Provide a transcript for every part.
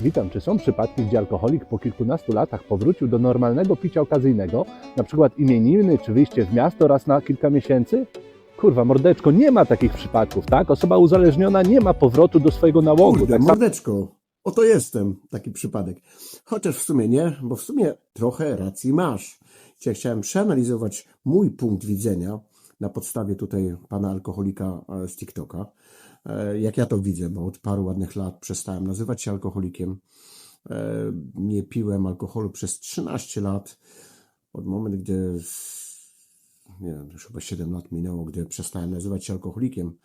Witam, czy są przypadki, gdzie alkoholik po kilkunastu latach powrócił do normalnego picia okazyjnego, na przykład imieniny czy wyjście w miasto raz na kilka miesięcy? Kurwa, mordeczko, nie ma takich przypadków, tak? Osoba uzależniona nie ma powrotu do swojego nałogu. Kurde, tak mordeczko, oto jestem, taki przypadek. Chociaż w sumie nie, bo w sumie trochę racji masz. Dzisiaj chciałem przeanalizować mój punkt widzenia na podstawie tutaj pana alkoholika e, z TikToka. E, Jak ja to widzę, bo od paru ładnych lat przestałem nazywać się alkoholikiem. E, Nie piłem alkoholu przez 13 lat. Od momentu, gdy nie wiem, już chyba 7 lat minęło, gdy przestałem nazywać się alkoholikiem.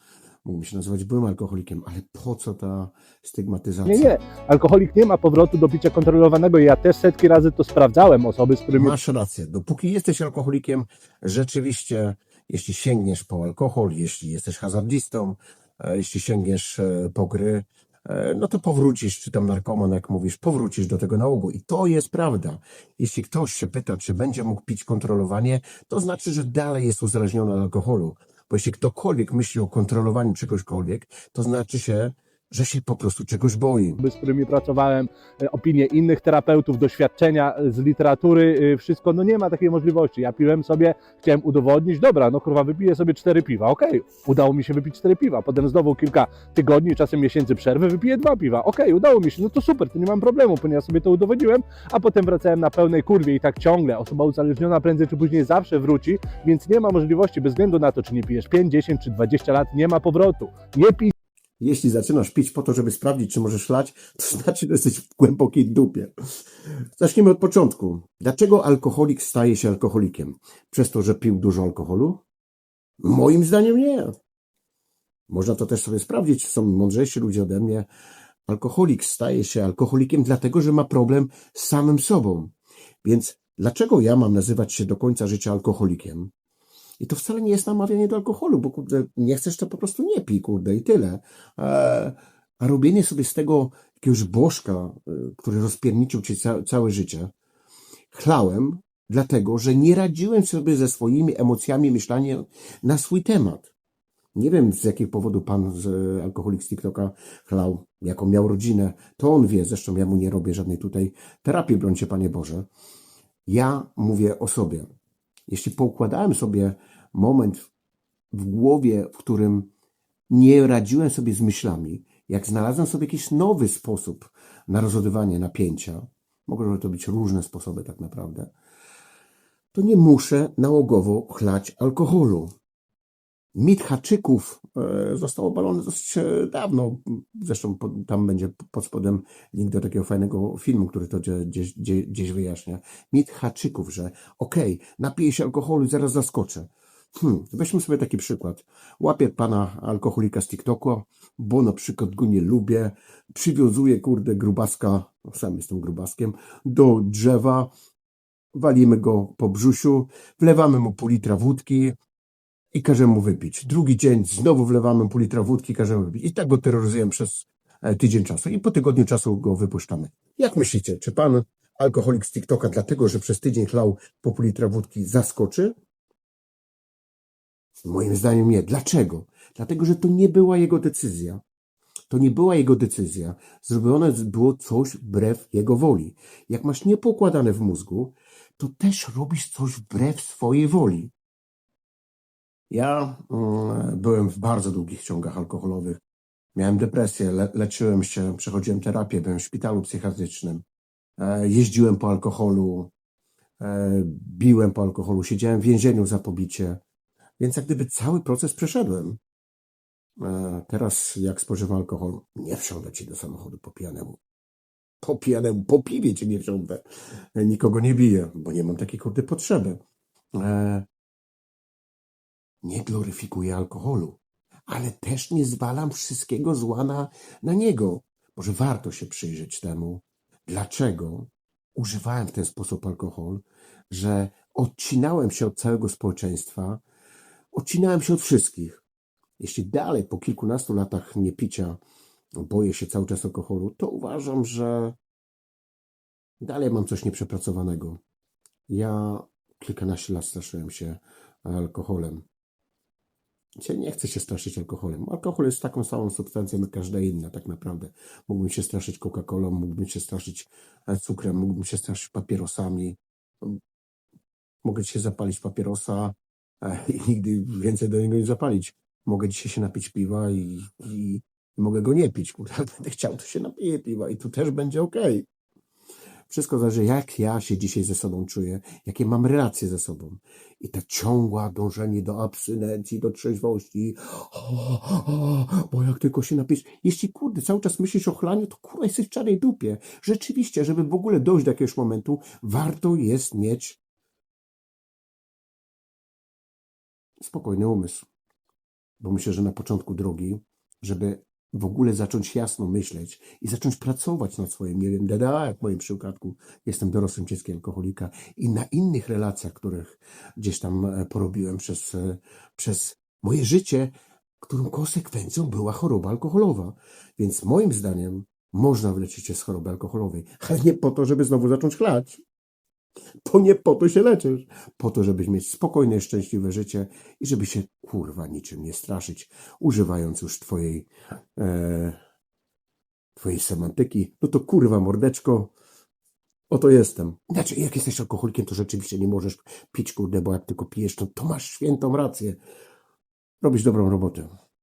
Mógłbym się nazywać byłym alkoholikiem, ale po co ta stygmatyzacja? Nie, nie. Alkoholik nie ma powrotu do picia kontrolowanego. Ja też setki razy to sprawdzałem. Osoby, z którymi Masz rację. Dopóki jesteś alkoholikiem, rzeczywiście, jeśli sięgniesz po alkohol, jeśli jesteś hazardzistą, e, jeśli sięgniesz e, po gry, e, no to powrócisz, czy tam narkoman, jak mówisz, powrócisz do tego nałogu. I to jest prawda. Jeśli ktoś się pyta, czy będzie mógł pić kontrolowanie, to znaczy, że dalej jest uzależniony od alkoholu. Bo jeśli ktokolwiek myśli o kontrolowaniu czegośkolwiek, to znaczy się, że się po prostu czegoś boi. z którymi pracowałem, e, opinie innych terapeutów, doświadczenia e, z literatury, e, wszystko, no nie ma takiej możliwości. Ja piłem sobie, chciałem udowodnić, dobra, no kurwa, wypiję sobie cztery piwa, okej, udało mi się wypić cztery piwa, potem znowu kilka tygodni, czasem miesięcy przerwy, wypiję dwa piwa, okej, udało mi się, no to super, to nie mam problemu, ponieważ sobie to udowodniłem, a potem wracałem na pełnej kurwie i tak ciągle, osoba uzależniona prędzej czy później zawsze wróci, więc nie ma możliwości, bez względu na to, czy nie pijesz 5, 10 czy 20 lat, nie ma powrotu. Nie pij Jeśli zaczynasz pić po to, żeby sprawdzić, czy możesz lać, to znaczy, że jesteś w głębokiej dupie. Zacznijmy od początku. Dlaczego alkoholik staje się alkoholikiem? Przez to, że pił dużo alkoholu? Moim zdaniem nie. Można to też sobie sprawdzić, są mądrzejsi ludzie ode mnie. Alkoholik staje się alkoholikiem dlatego, że ma problem z samym sobą. Więc dlaczego ja mam nazywać się do końca życia alkoholikiem? I to wcale nie jest namawianie do alkoholu, bo kurde, nie chcesz, to po prostu nie pij, kurde, i tyle. E, a robienie sobie z tego jakiegoś bożka, e, który rozpierniczył cię ca całe życie, chlałem, dlatego, że nie radziłem sobie ze swoimi emocjami, myślaniem na swój temat. Nie wiem, z jakiego powodu pan z e, alkoholik z TikToka chlał, jaką miał rodzinę, to on wie, zresztą ja mu nie robię żadnej tutaj terapii, brońcie Panie Boże. Ja mówię o sobie. Jeśli poukładałem sobie moment w głowie, w którym nie radziłem sobie z myślami, jak znalazłem sobie jakiś nowy sposób na rozładowanie napięcia, mogą to być różne sposoby tak naprawdę, to nie muszę nałogowo chlać alkoholu. Mit haczyków e, został obalony dosyć e, dawno. Zresztą tam będzie pod spodem link do takiego fajnego filmu, który to gdzie- gdzieś, gdzieś, gdzieś wyjaśnia. Mit haczyków, że okej, napiję się alkoholu i zaraz zaskoczę. Hmm, weźmy sobie taki przykład. Łapię pana alkoholika z TikToku, bo na przykład go nie lubię. Przywiązuję, kurde, grubaska, no sam jestem grubaskiem, do drzewa. Walimy go po brzusiu, wlewamy mu pół litra wódki i każemy mu wypić. Drugi dzień znowu wlewamy pół litra wódki każemy wypić. I tak go terroryzujemy przez e, tydzień czasu. I po tygodniu czasu go wypuszczamy. Jak myślicie, czy pan alkoholik z TikToka dlatego, że przez tydzień chlał po pół litra wódki zaskoczy? Moim zdaniem nie. Dlaczego? Dlatego, że to nie była jego decyzja. To nie była jego decyzja. Zrobione było coś wbrew jego woli. Jak masz niepokładane w mózgu, to też robisz coś wbrew swojej woli. Ja mm, byłem w bardzo długich ciągach alkoholowych. Miałem depresję, le leczyłem się, przechodziłem terapię, byłem w szpitalu psychiatrycznym. E, jeździłem po alkoholu, e, biłem po alkoholu, siedziałem w więzieniu za pobicie. Więc jak gdyby cały proces przeszedłem. E, Teraz jak spożywam alkohol, nie wsiądę ci do samochodu po pijanemu. Po pijanemu, po piwie cię nie wsiądę. Nikogo nie biję, bo nie mam takiej kurde potrzeby. Nie gloryfikuję alkoholu, ale też nie zwalam wszystkiego zła na, na niego. Może warto się przyjrzeć temu, dlaczego używałem w ten sposób alkohol, że odcinałem się od całego społeczeństwa, odcinałem się od wszystkich. Jeśli dalej po kilkunastu latach niepicia boję się cały czas alkoholu, to uważam, że dalej mam coś nieprzepracowanego. Ja kilkanaście lat straszyłem się alkoholem. Cię nie chce się straszyć alkoholem. Alkohol jest taką samą substancją jak każda inna, tak naprawdę. Mógłbym się straszyć Coca-Colą, mógłbym się straszyć e, cukrem, mógłbym się straszyć papierosami. Mogę dzisiaj zapalić papierosa e, i nigdy więcej do niego nie zapalić. Mogę dzisiaj się napić piwa i, i, i mogę go nie pić. Jak będę chciał, to się napiję piwa i tu też będzie okej. Wszystko zależy, jak ja się dzisiaj ze sobą czuję, jakie mam relacje ze sobą. I ta ciągła dążenie do abstynencji, do trzeźwości, o, o, bo jak tylko się napisz, jeśli kurde, cały czas myślisz o chlaniu, to kurwa jesteś w czarnej dupie. Rzeczywiście, żeby w ogóle dojść do jakiegoś momentu, warto jest mieć spokojny umysł. Bo myślę, że na początku drogi, żeby w ogóle zacząć jasno myśleć i zacząć pracować nad swoim, nie wiem, DDA, jak w moim przypadku, jestem dorosłym dzieckiem alkoholika i na innych relacjach, których gdzieś tam e, porobiłem przez, e, przez moje życie, którą konsekwencją była choroba alkoholowa. Więc moim zdaniem można wyleczyć się z choroby alkoholowej, ale nie po to, żeby znowu zacząć chlać. Bo nie po to się leczysz. Po to, żebyś mieć spokojne, szczęśliwe życie i żeby się kurwa niczym nie straszyć, używając już twojej, e, twojej semantyki. No to kurwa mordeczko, oto jestem. Znaczy, jak jesteś alkoholikiem, to rzeczywiście nie możesz pić, kurde, bo jak tylko pijesz, to, to masz świętą rację. Robisz dobrą robotę.